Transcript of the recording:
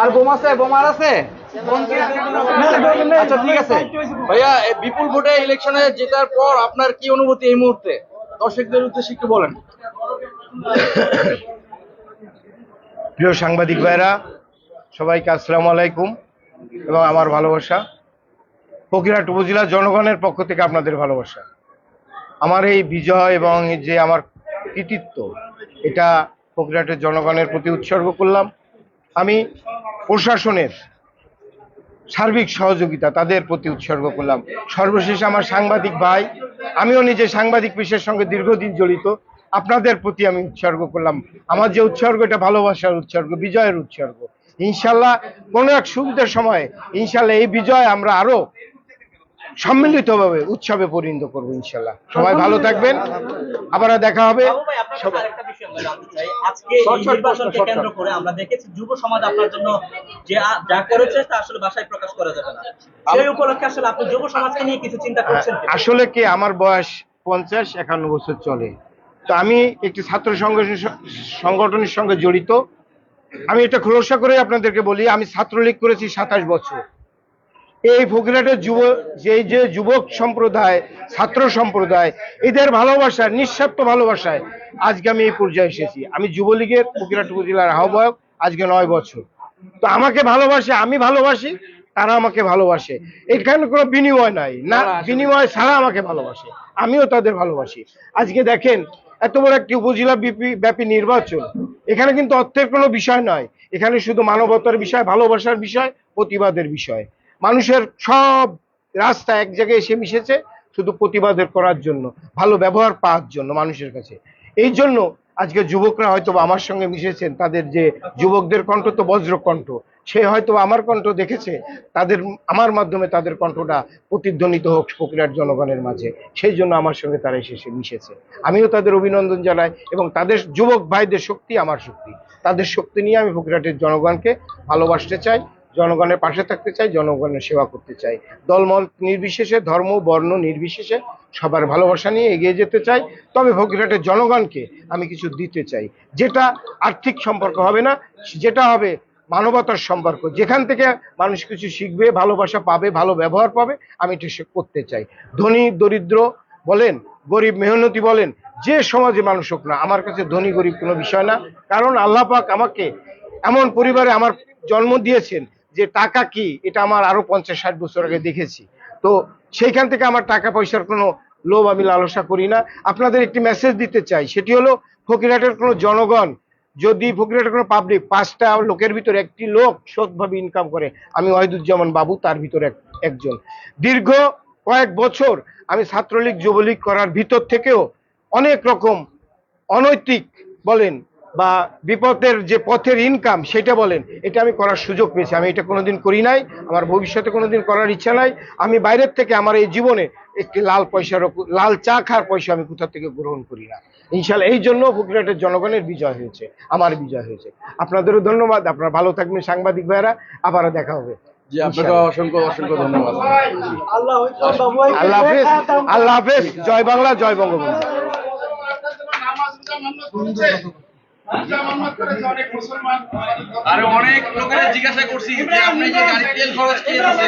আর bomb আছে বোমার আছে? আচ্ছা ঠিক আছে। ভাইয়া বিপুল ভোটে ইলেকশনে জেতার পর আপনার কি অনুভূতি এই মুহূর্তে? দর্শকদের উদ্দেশ্যে একটু বলেন। প্রিয় সাংবাদিক ভাইরা, সবাইকে আসসালামু আলাইকুম এবং আমার ভালোবাসা। ফকিরহাট উপজেলার জনগণের পক্ষ থেকে আপনাদের ভালোবাসা। আমার এই বিজয় এবং যে আমার কৃতিত্ব, এটা ফকিরহাটের জনগণের প্রতি উৎসর্গ করলাম। আমি প্রশাসনের সার্বিক সহযোগিতা তাদের প্রতি উৎসর্গ করলাম। সর্বশেষ আমার সাংবাদিক ভাই আমিও নিজে সাংবাদিক পেশার সঙ্গে দীর্ঘদিন জড়িত আপনাদের প্রতি আমি উৎসর্গ করলাম। আমার যে উৎসর্গ এটা ভালোবাসার উৎসর্গ বিজয়ের উৎসর্গ। ইনশাল্লাহ কোনো এক সুবিধার সময় ইনশাল্লাহ এই বিজয় আমরা আরও সম্মিলিতভাবে উৎসবে পরিণত করব ইনশাল্লাহ সবাই ভালো থাকবেন। আবার দেখা হবে। আপনার কাছে আরেকটা বিষয় আমরা জানতে চাই। আজকে এই নির্বাচনকে কেন্দ্র করে আমরা দেখেছি যুব সমাজ আপনার জন্য যে যা করেছে তা আসলে ভাষায় প্রকাশ করা যাবে না। সেই উপলক্ষে আসলে আপনি যুব সমাজকে নিয়ে কিছু চিন্তা করছেন কি? আসলে কি আমার বয়স পঞ্চাশ একান্ন বছর চলে। তো আমি একটি ছাত্র সংগঠনের সঙ্গে জড়িত। আমি এটা খোলসা করে আপনাদেরকে বলি আমি ছাত্রলীগ করেছি সাতাশ বছর। এই ফকিরহাটের যুব যে যে যুবক সম্প্রদায় ছাত্র সম্প্রদায় এদের ভালোবাসায় নিঃস্বার্থ ভালোবাসায় আজকে আমি এই পর্যায়ে এসেছি। আমি যুবলীগের ফকিরহাট উপজেলার আহ্বায়ক আজকে নয় বছর। তো আমাকে ভালোবাসে আমি ভালোবাসি তারা আমাকে ভালোবাসে। এখানে কোনো বিনিময় নাই না বিনিময় ছাড়া আমাকে ভালোবাসে। আমিও তাদের ভালোবাসি। আজকে দেখেন এত বড় একটি উপজেলা ব্যাপী নির্বাচন। এখানে কিন্তু অর্থের কোনো বিষয় নয়। এখানে শুধু মানবতার বিষয় ভালোবাসার বিষয় প্রতিবাদের বিষয়। মানুষের সব রাস্তা এক জায়গায় এসে মিশেছে শুধু প্রতিবাদের করার জন্য, ভালো ব্যবহার পাওয়ার জন্য মানুষের কাছে। এই জন্য আজকে যুবকরা হয়তো আমার সঙ্গে মিশেছেন, তাদের যে যুবকদের কণ্ঠ তো বজ্র কণ্ঠ, সে হয়তো আমার কণ্ঠ দেখেছে, তাদের, আমার মাধ্যমে তাদের কণ্ঠটা প্রতিধ্বনিত হোক প্রক্রিয়ার জনগণের মাঝে, সেই জন্য আমার সঙ্গে তারা এসে মিশেছে। আমিও তাদের অভিনন্দন জানাই এবং তাদের যুবক ভাইদের শক্তি আমার শক্তি। তাদের শক্তি নিয়ে আমি ফকিরহাটের জনগণকে ভালোবাসতে চাই জনগণের পাশে থাকতে চাই, জনগণের সেবা করতে চাই। দলমত নির্বিশেষে, ধর্ম, বর্ণ নির্বিশেষে সবার ভালোবাসা নিয়ে এগিয়ে যেতে চাই। তবে ফকিরহাটের জনগণকে আমি কিছু দিতে চাই। যেটা আর্থিক সম্পর্ক হবে না, যেটা হবে মানবতার সম্পর্ক। যেখান থেকে মানুষ কিছু শিখবে, ভালোবাসা পাবে, ভালো ব্যবহার পাবে, আমি এটা সে করতে চাই। ধনী, দরিদ্র বলেন, গরিব, মেহনতি বলেন, যে সমাজে মানুষ হোক না, আমার কাছে ধনী, গরিব কোনো বিষয় না। কারণ আল্লাহ পাক আমাকে এমন পরিবারে আমার জন্ম দিয়েছেন যে টাকা কি, এটা আমার আরও পঞ্চাশ ষাট বছর আগে দেখেছি। তো সেইখান থেকে আমার টাকা পয়সার কোনো লোভ আমি লালসা করি না। আপনাদের একটি মেসেজ দিতে চাই, সেটি হলো, ফকিরহাটের কোনো জনগণ, যদি ফকিরহাটের কোনো পাবলিক পাঁচটা লোকের ভিতরে একটি লোক সৎভাবে ইনকাম করে, আমি ওয়াহিদুজ্জামান বাবু, তার ভিতরে এক- একজন। দীর্ঘ কয়েক বছর আমি ছাত্রলীগ, যুবলীগ করার ভিতর থেকেও অনেক রকম অনৈতিক বলেন বা বিপদের যে পথের ইনকাম সেটা বলেন এটা আমি করার সুযোগ পেয়েছি। আমি এটা কোনোদিন করি নাই আমার ভবিষ্যতে কোনোদিন করার ইচ্ছা নাই। আমি বাইরের থেকে আমার এই জীবনে একটি লাল পয়সার লাল চা খাওয়ার পয়সা আমি কোথা থেকে গ্রহণ করি না। ইনশাল্লাহ এই জন্য ফকিরহাটের জনগণের বিজয় হয়েছে আমার বিজয় হয়েছে। আপনাদেরও ধন্যবাদ আপনারা ভালো থাকবেন সাংবাদিক ভাইরা আবারও দেখা হবে। জি আপনাকে অসংখ্য অসংখ্য ধন্যবাদ। আল্লাহ হাফেজ আল্লাহ হাফেজ জয় বাংলা জয় বঙ্গবন্ধু। আরে অনেক লোকেরা জিজ্ঞাসা করছি যে আপনি যে গাড়ি তেল খরচ কে দিছে